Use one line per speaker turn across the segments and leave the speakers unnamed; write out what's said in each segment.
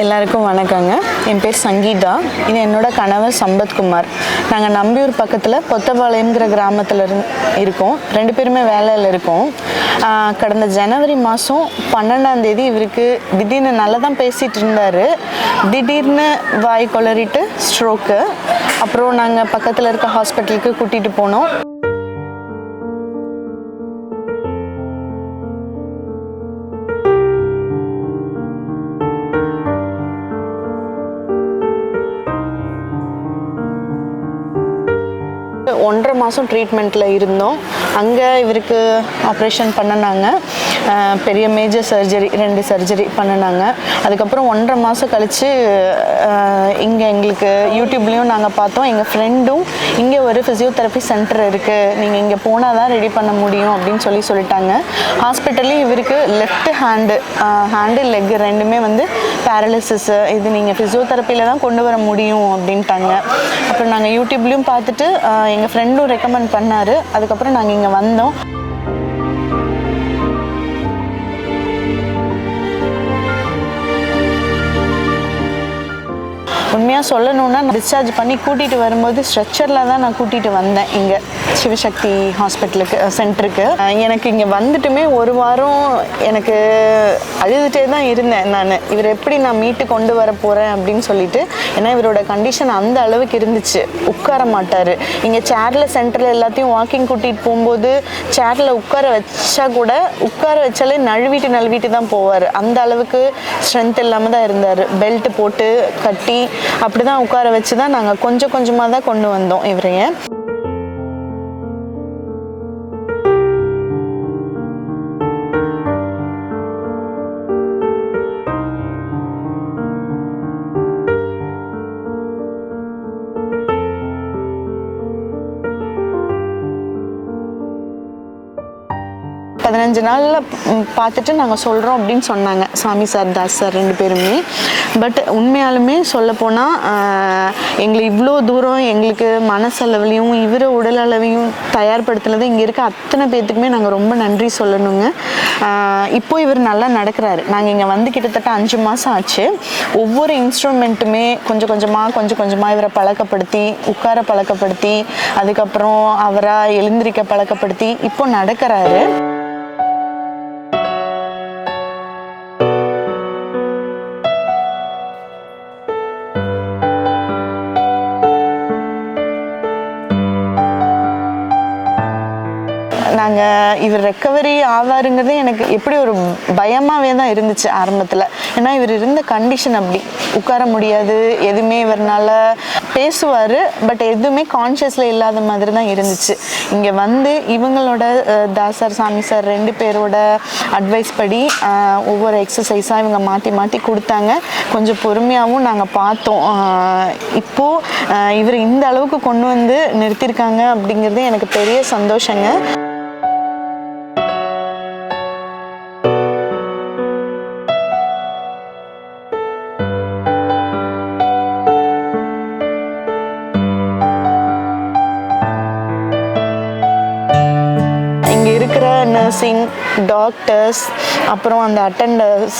எல்லாருக்கும் வணக்கங்க என் பேர் சங்கீதா இது என்னோட கணவர் சம்பத்குமார் நாங்கள் நம்பியூர் பக்கத்தில் பொத்தபாளையம்ங்கிற கிராமத்தில் இருக்கோம் ரெண்டு பேருமே வேலையில் இருக்கோம் கடந்த ஜனவரி மாதம் பன்னெண்டாம் தேதி இவருக்கு திடீர்னு நல்லா தான் பேசிகிட்டு இருந்தார் திடீர்னு வாய் கொளறிட்டு ஸ்ட்ரோக்கு அப்புறம் நாங்கள் பக்கத்தில் இருக்க ஹாஸ்பிட்டலுக்கு கூட்டிகிட்டு போனோம் honra மாதம் ட்ரீட்மெண்ட்டில் இருந்தோம் அங்கே இவருக்கு ஆப்ரேஷன் பண்ணினாங்க பெரிய மேஜர் சர்ஜரி ரெண்டு சர்ஜரி பண்ணினாங்க அதுக்கப்புறம் ஒன்றரை மாதம் கழித்து இங்கே எங்களுக்கு யூடியூப்லேயும் நாங்கள் பார்த்தோம் எங்கள் ஃப்ரெண்டும் இங்கே ஒரு ஃபிசியோதெரப்பி சென்டர் இருக்குது நீங்கள் இங்கே போனால் தான் ரெடி பண்ண முடியும் அப்படின்னு சொல்லி சொல்லிட்டாங்க ஹாஸ்பிட்டல்லையும் இவருக்கு லெஃப்ட் ஹேண்டு ஹேண்டு லெக் ரெண்டுமே வந்து பேரலிசிஸ் இது நீங்கள் ஃபிசியோதெரப்பியில் தான் கொண்டு வர முடியும் அப்படின்ட்டாங்க அப்புறம் நாங்கள் யூடியூப்லேயும் பார்த்துட்டு எங்கள் ஃப்ரெண்டும் ரெக்கமெண்ட் பண்ணார் அதுக்கப்புறம் நாங்கள் இங்கே வந்தோம் உண்மையாக சொல்லணும்னா டிஸ்சார்ஜ் பண்ணி கூட்டிகிட்டு வரும்போது ஸ்ட்ரெச்சரில் தான் நான் கூட்டிகிட்டு வந்தேன் இங்கே சிவசக்தி ஹாஸ்பிட்டலுக்கு சென்டருக்கு எனக்கு இங்கே வந்துட்டுமே ஒரு வாரம் எனக்கு அழுதுகிட்டே தான் இருந்தேன் நான் இவர் எப்படி நான் மீட்டு கொண்டு வர போகிறேன் அப்படின்னு சொல்லிட்டு ஏன்னா இவரோட கண்டிஷன் அந்த அளவுக்கு இருந்துச்சு உட்கார மாட்டார் இங்கே சேரில் சென்டரில் எல்லாத்தையும் வாக்கிங் கூட்டிகிட்டு போகும்போது சேரில் உட்கார வச்சா கூட உட்கார வச்சாலே நழுவிட்டு நழுவிட்டு தான் போவார் அந்த அளவுக்கு ஸ்ட்ரென்த் இல்லாமல் தான் இருந்தார் பெல்ட் போட்டு கட்டி அப்படிதான் உட்கார வச்சு தான் நாங்கள் கொஞ்சம் கொஞ்சமாக தான் கொண்டு வந்தோம் இவரையே பதினஞ்சு நாளில் பார்த்துட்டு நாங்கள் சொல்கிறோம் அப்படின்னு சொன்னாங்க சாமி சார் தாஸ் சார் ரெண்டு பேருமே பட் உண்மையாலுமே சொல்லப்போனால் எங்களை இவ்வளோ தூரம் எங்களுக்கு மனசளவுலையும் இவர உடலளவையும் தயார்படுத்தினதை இங்கே இருக்க அத்தனை பேர்த்துக்குமே நாங்கள் ரொம்ப நன்றி சொல்லணுங்க இப்போ இவர் நல்லா நடக்கிறாரு நாங்கள் இங்கே வந்து கிட்டத்தட்ட அஞ்சு மாதம் ஆச்சு ஒவ்வொரு இன்ஸ்ட்ருமெண்ட்டுமே கொஞ்சம் கொஞ்சமாக கொஞ்சம் கொஞ்சமாக இவரை பழக்கப்படுத்தி உட்கார பழக்கப்படுத்தி அதுக்கப்புறம் அவராக எழுந்திரிக்க பழக்கப்படுத்தி இப்போ நடக்கிறாரு போயிட்டாங்க இவர் ரெக்கவரி ஆவாருங்கிறது எனக்கு எப்படி ஒரு பயமாகவே தான் இருந்துச்சு ஆரம்பத்தில் ஏன்னா இவர் இருந்த கண்டிஷன் அப்படி உட்கார முடியாது எதுவுமே இவர்னால பேசுவார் பட் எதுவுமே கான்ஷியஸில் இல்லாத மாதிரி தான் இருந்துச்சு இங்கே வந்து இவங்களோட தாசார் சாமி சார் ரெண்டு பேரோட அட்வைஸ் படி ஒவ்வொரு எக்ஸசைஸாக இவங்க மாற்றி மாற்றி கொடுத்தாங்க கொஞ்சம் பொறுமையாகவும் நாங்கள் பார்த்தோம் இப்போது இவர் இந்த அளவுக்கு கொண்டு வந்து நிறுத்தியிருக்காங்க அப்படிங்கிறது எனக்கு பெரிய சந்தோஷங்க இருக்கிற நர்சிங் டாக்டர்ஸ் அப்புறம் அந்த அட்டண்டர்ஸ்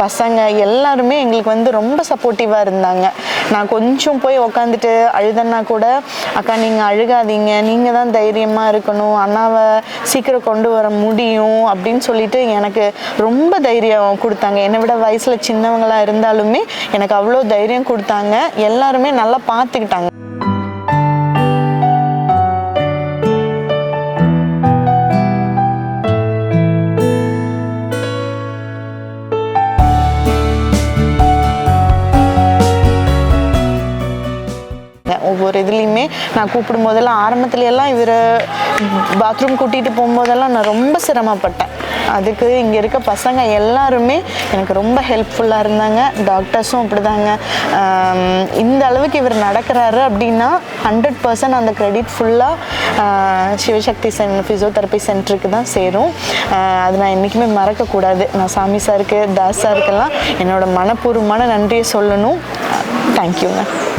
பசங்க எல்லாருமே எங்களுக்கு வந்து ரொம்ப சப்போர்ட்டிவாக இருந்தாங்க நான் கொஞ்சம் போய் உக்காந்துட்டு அழுதன்னா கூட அக்கா நீங்கள் அழுகாதீங்க நீங்கள் தான் தைரியமாக இருக்கணும் அண்ணாவை சீக்கிரம் கொண்டு வர முடியும் அப்படின்னு சொல்லிட்டு எனக்கு ரொம்ப தைரியம் கொடுத்தாங்க என்னை விட வயசில் சின்னவங்களாக இருந்தாலுமே எனக்கு அவ்வளோ தைரியம் கொடுத்தாங்க எல்லாருமே நல்லா பார்த்துக்கிட்டாங்க நான் கூப்பிடும் போதெல்லாம் ஆரம்பத்துல எல்லாம் இவர் பாத்ரூம் கூட்டிகிட்டு போகும்போதெல்லாம் நான் ரொம்ப சிரமப்பட்டேன் அதுக்கு இங்கே இருக்க பசங்க எல்லாருமே எனக்கு ரொம்ப ஹெல்ப்ஃபுல்லாக இருந்தாங்க டாக்டர்ஸும் அப்படிதாங்க இந்த அளவுக்கு இவர் நடக்கிறாரு அப்படின்னா ஹண்ட்ரட் பர்சன்ட் அந்த கிரெடிட் ஃபுல்லாக சிவசக்தி சென் ஃபிசியோதெரப்பி சென்டருக்கு தான் சேரும் அது நான் என்றைக்குமே மறக்கக்கூடாது நான் சாமி சாருக்கு தாஸ் சாருக்கெல்லாம் என்னோடய மனப்பூர்வமான நன்றியை சொல்லணும் தேங்க்யூங்க